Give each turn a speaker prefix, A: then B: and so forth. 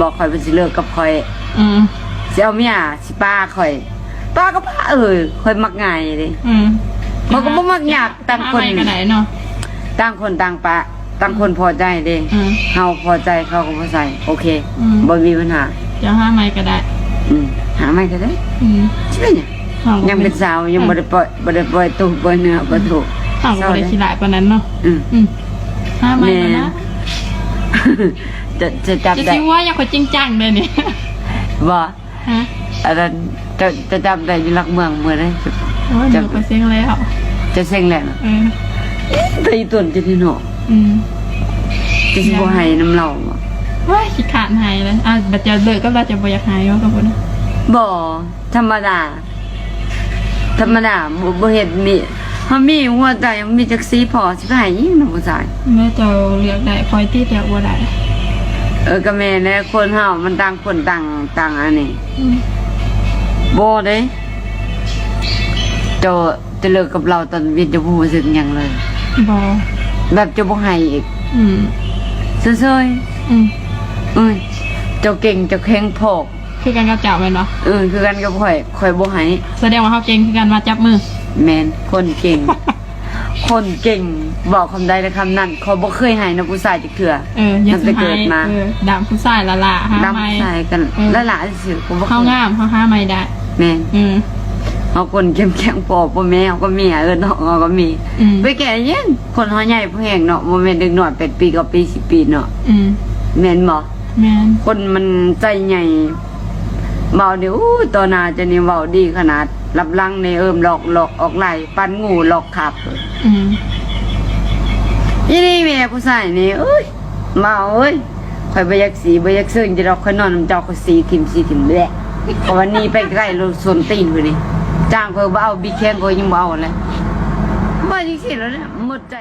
A: บอกข่อยเป็นสิเลิกกับข่อย
B: อืม
A: สิเอาเมียสิป้าข่อย ป้าก็ป้าเอ้ยข่อยมักง่ายเด้
B: อืม
A: มันก็บ่มักยากต่างคน
B: หไปกันไหนเนาะ
A: ต่างคนต่างปะต่างคนพอใจเด้
B: อืม
A: เฮาพอใจเขาก็พอใจโอเค
B: อืม
A: บ่มีปัญหา
B: จะห้าไม่ก็ได้
A: อืมหาไม่ก็ได้
B: อืม
A: ใช่เนี่ย
B: ห้องก็
A: ยังเป็นสาวยังบ่ได้ปล่อยบ่ได้ปล่อยตู้ปล่อยเนื้อบ่ถูก
B: ห้องก็บ่ได้ขี้หลายปานนั้นเนาะ
A: อืม
B: อืมห้าไม่ก็นะ
A: จะจะจับ
B: จะ
A: ได้
B: ซิว่าอยากคนจริงจังเลยเนี่ย
A: บ่
B: ฮะ
A: อันนั้นจะจะจับได้อยู่หลักเมืองมื้อใด
B: โอ้ย
A: จะ
B: เดี๋ยวไปเซ็งแล้ว
A: จะเซ็งแหละ
B: เออ
A: แต่อีตุนจะที่เนาะ
B: อืม
A: จะสิบ่ให้น้ำเหล้าบ่
B: ว้ายขี้ขาดหายเลยอะบัดจะเลิกก็เราจะบ่อยากหายว่ากับบ่นะ
A: บ่ธรรมดา ธรรมดาบ่บ่เฮ็ดมีเฮามีหัวใจมีจักสีพอสิไปให้อีกนะผู้ชาย
B: แม่เจะเลือกได้คอยที่เลือกบ่ได้
A: เออก็แม่นแหล้วคนเฮามันต่างคนต่างต่างอันนี้
B: อืม
A: บ่เด้เจะจะเลิกกับเราตอนเวียนจะบ่รู้สึกหยังเลย
B: บ่
A: แบบจะบ่ให้อีก
B: อืม
A: เซย
B: อืม
A: ๆเอ้ยเจ้าเก่งเจ้าแข็งพอก
B: คือกันกับเจ้าแม่นบ่
A: เออคือกันกับข่อยข่อยบ่ให้
B: แสดงว่าเฮาเก่งคือกันมาจับมือ
A: แม่นคนเก่ง คนเก่งบอกคำใดและคำนั้นเขาบ่เคยให้นะผู้ชายจักเทื่อ
B: เอออย่า
A: ตั้ง
B: สิ
A: แต่เกิ
B: หาย
A: ดมา
B: เออดำผู้ชายละละหา
A: ดำ
B: ไม่
A: ผู้ชายกัน
B: เออ
A: และหลายสิผมบ่เค
B: เฮายงามเฮาหาไม่ได้
A: แม่น
B: อืม
A: เฮาคนเข้มแข็งพอบ่แม่เฮาก็มีเออเนาะเฮาก็มี
B: อืม
A: ไปแก่เย็นคนเฮาใหญ่ผู้แหงเนาะบ่แม่นเด็กน้อย8ปีกับปี10ปีเนาะ
B: อืม
A: แม่นบ่
B: แม่น
A: คนมันใจใหญ่ เบาเดี๋ยวอู้ตอนหนาจะนี่เบาดีขนาดรับลังในเอิมหลอกหลอกออกไหลปันงูหลอกขับ
B: อืม
A: ยี่นี่แม่ผู้ชายนี่เอ้ยเมาเอ้ยข่อยบยักสีบยักซึ่งจะดอกข่อยนอนน้ำเจ้าข่อยสีทิมสีทิมแหละเพราะวันนี้ไปใกล้รถส่วนตีนพุ่นนี่จ้างข่อยบ่เอาบีแข้งข่อยยังบ่เอาเลยบ่จริงๆแล้วเนี่ยหมดใจ